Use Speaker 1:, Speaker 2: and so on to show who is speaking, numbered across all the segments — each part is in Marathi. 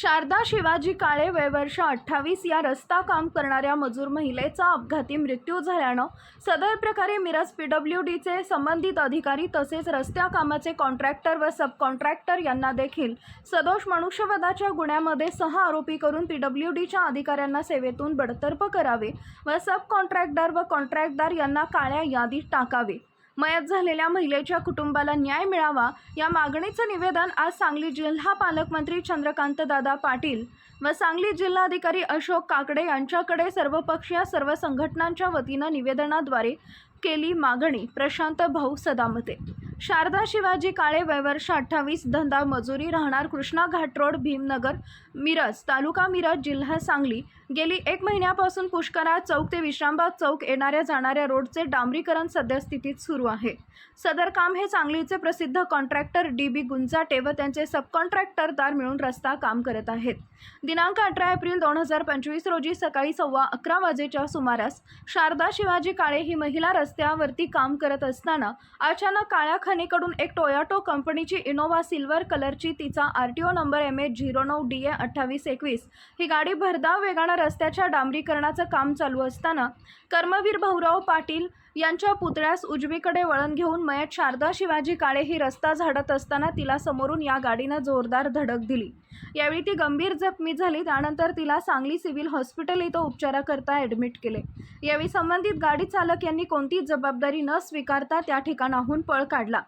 Speaker 1: शारदा शिवाजी काळे वय वर्ष अठ्ठावीस या रस्ता काम करणाऱ्या मजूर महिलेचा अपघाती मृत्यू झाल्यानं सदर प्रकारे मिरज पी डब्ल्यू डीचे संबंधित अधिकारी तसेच रस्त्या कामाचे कॉन्ट्रॅक्टर व सब कॉन्ट्रॅक्टर यांना देखील सदोष मनुष्यवधाच्या गुन्ह्यामध्ये सहा आरोपी करून पी डब्ल्यू डीच्या अधिकाऱ्यांना सेवेतून बडतर्फ करावे व सब कॉन्ट्रॅक्टर व कॉन्ट्रॅक्टदार यांना काळ्या यादीत टाकावे. मयत झालेल्या महिलेच्या कुटुंबाला न्याय मिळावा या मागणीचं निवेदन आज सांगली जिल्हा पालकमंत्री चंद्रकांत दादा पाटील व सांगली जिल्हाधिकारी अशोक काकडे यांच्याकडे सर्वपक्षीय सर्व संघटनांच्या वतीनं निवेदनाद्वारे केली मागणी. प्रशांत भाऊ सदामते. शारदा शिवाजी काळे वयवर्ष अठ्ठावीस धंदा मजुरी राहणार कृष्णा घाट रोड भीमनगर मिरज तालुका मिरज जिल्हा सांगली गेली एक महिन्यापासून पुष्करा चौक ते विश्रामबाग चौक येणाऱ्या जाणाऱ्या रोडचे डांबरीकरण सद्यस्थितीत सुरू आहे. सदर काम हे सांगलीचे प्रसिद्ध कॉन्ट्रॅक्टर डी बी गुंजाटे व त्यांचे सबकॉन्ट्रॅक्टरदार मिळून रस्ता काम करत आहेत. दिनांक अठरा एप्रिल दोन हजार पंचवीस रोजी सकाळी सव्वा अकरा वाजेच्या सुमारास शारदा शिवाजी काळे ही महिला रस्त्यावरती काम करत असताना अचानक काळ्या खनीकडून एक टोयाटो कंपनीची इनोव्हा सिल्वर कलरची तिचा R T O number M H zero नऊ डी ए अठ्ठावीस एकवीस ही गाडी भरधाव वेगानं रस्त्याच्या डांबरीकरणाचं काम चालू असताना कर्मवीर भाऊराव पाटील यांच्या पुतळ्यास उजवीकडे वळण घेऊन मयत शारदा शिवाजी काळे ही रस्ता झाडत असताना तिला समोरून या गाडीनं जोरदार धडक दिली. यावेळी ती गंभीर जखमी झाली. त्यानंतर तिला सांगली सिव्हिल हॉस्पिटल इथं उपचाराकरता ॲडमिट केले. यावेळी संबंधित गाडी चालक यांनी कोणतीच जबाबदारी न स्वीकारता त्या ठिकाणाहून पळ काढला.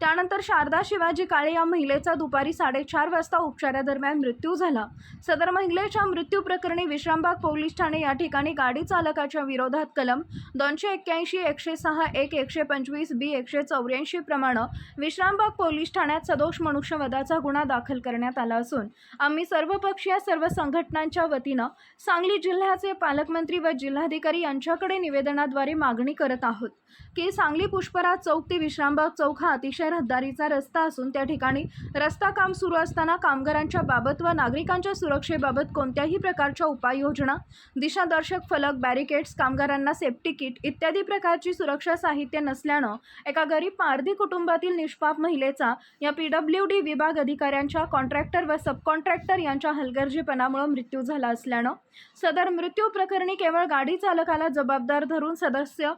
Speaker 1: त्यानंतर शारदा शिवाजी काळे या महिलेचा दुपारी साडेचार वाजता उपचारादरम्यान मृत्यू झाला. सदर महिलेच्या मृत्यू प्रकरणी विश्रामबाग पोलीस ठाणे या ठिकाणी गाडी चालकाच्या विरोधात कलम दोनशे एक्क्याऐंशी एकशे सहा एक एकशे पंचवीस बी एकशे चौऱ्याऐंशी प्रमाणे विश्रामबाग पोलीस ठाण्यात सदोष मनुष्यवधाचा गुन्हा दाखल करण्यात आला असून आम्ही सर्वपक्षीय सर्व संघटनांच्या वतीनं सांगली जिल्ह्याचे पालकमंत्री व जिल्हाधिकारी यांच्याकडे निवेदनाद्वारे मागणी करत आहोत की सांगली पुष्पराज चौक ते विश्रामबाग चौक हा अतिशय रहदारीचा रस्ता असून त्या ठिकाणी रस्ता काम सुरू असताना कामगारांच्या बाबत व नागरिकांच्या सुरक्षेबाबत कोणत्याही प्रकारच्या उपाययोजना दिशादर्शक फलक बॅरिकेड्स कामगारांना सेफ्टी किट इत्यादी प्रकारची सुरक्षा साहित्य नसल्यानं एका गरीब पारधी कुटुंबातील निष्पाप महिलेचा या पी डब्ल्यू डी विभाग अधिकाऱ्यांच्या कॉन्ट्रॅक्टर व सबकॉन्ट्रॅक्टर यांच्या हलगर्जीपणामुळे मृत्यू झाला असल्यानं सदर मृत्यू प्रकरणी केवळ गाडी चालकाला जबाबदार धरून सदस्य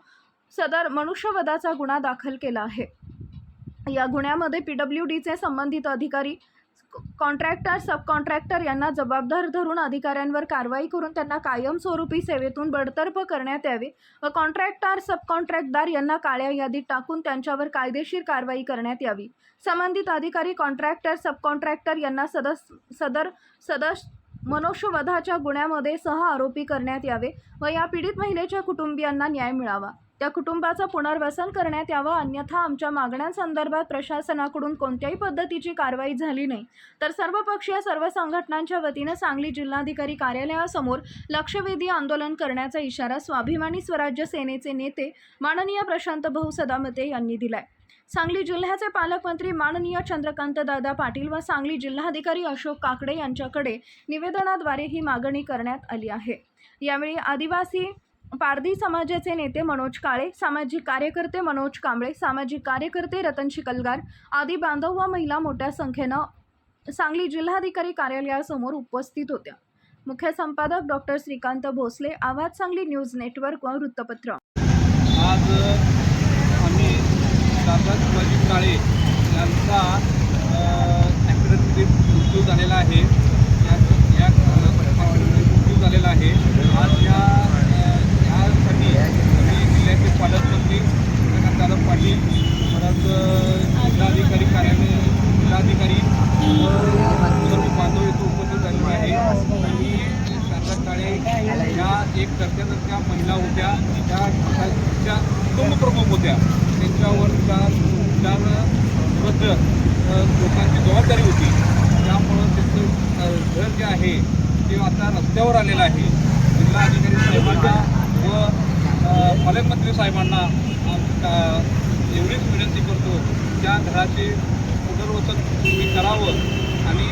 Speaker 1: सदर मनुष्यवधाचा गुन्हा दाखल केला आहे. या गुन्ह्यामध्ये पी डब्ल्यू डीचे संबंधित अधिकारी कॉन्ट्रॅक्टर सब कॉन्ट्रॅक्टर यांना जबाबदार धरून अधिकाऱ्यांवर कारवाई करून त्यांना कायमस्वरूपी सेवेतून बडतर्फ करण्यात यावे व कॉन्ट्रॅक्टर सब कॉन्ट्रॅक्टदार यांना काळ्या यादीत टाकून त्यांच्यावर कायदेशीर कारवाई करण्यात यावी. संबंधित अधिकारी कॉन्ट्रॅक्टर सब कॉन्ट्रॅक्टर यांना सदस सदर सदस मनुष्यवधाच्या गुन्ह्यामध्ये सह आरोपी करण्यात यावे व या पीडित महिलेच्या कुटुंबियांना न्याय मिळावा. त्या कुटुंबाचं पुनर्वसन करण्यात यावं अन्यथा आमच्या मागण्यांसंदर्भात प्रशासनाकडून कोणत्याही पद्धतीची कारवाई झाली नाही. तर सर्वपक्षीय सर्व संघटनांच्या वतीनं सांगली जिल्हाधिकारी कार्यालयासमोर लक्षवेधी आंदोलन करण्याचा इशारा स्वाभिमानी स्वराज्य सेनेचे नेते माननीय प्रशांत भाऊ सदामते यांनी दिलाय. सांगली जिल्ह्याचे पालकमंत्री माननीय चंद्रकांत दादा पाटील व सांगली जिल्हाधिकारी अशोक काकडे यांच्याकडे निवेदनाद्वारे ही मागणी करण्यात आली आहे. यावेळी आदिवासी पारधी समाजाचे नेते मनोज काळे सामाजिक कार्यकर्ते मनोज कांबळे सामाजिक कार्यकर्ते रतन शिकलगार आदी बांधव व महिला मोठ्या संख्येनं सांगली जिल्हाधिकारी कार्यालयासमोर उपस्थित होत्या. मुख्य संपादक डॉक्टर श्रीकांत भोसले आवाज सांगली न्यूज नेटवर्क व वृत्तपत्र.
Speaker 2: आज आम्ही शिवाजी काळे यांचा मृत्यू झालेला आहे या या ॲक्सिडेंटमध्ये मृत्यू झालेला आहे आज या अ, यासाठी आम्ही जिल्ह्याचे पालकमंत्री चंद्रकांत दादा पाटील परत अ, जिल्हाधिकारी कार्यालय जिल्हाधिकारी व सर्व बांधव येथे उपस्थित झालेले आहे आणि शारदा काळे एक एक कर्त्यासारख्या महिला होत्या त्या त्या कुटुंबप्रमुख होत्या. त्यांच्यावर त्या त्याबद्दल लोकांची जबाबदारी होती. त्यामुळं त्यांचं घर जे आहे ते आता रस्त्यावर आलेलं आहे. जिल्हाधिकारी साहेबांना व पालकमंत्री साहेबांना एवढीच विनंती करतो त्या घराचे पुनर्वसन तुम्ही करावं आणि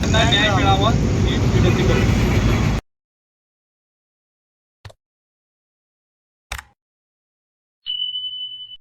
Speaker 2: त्यांना न्याय मिळावा ही विनंती करतो.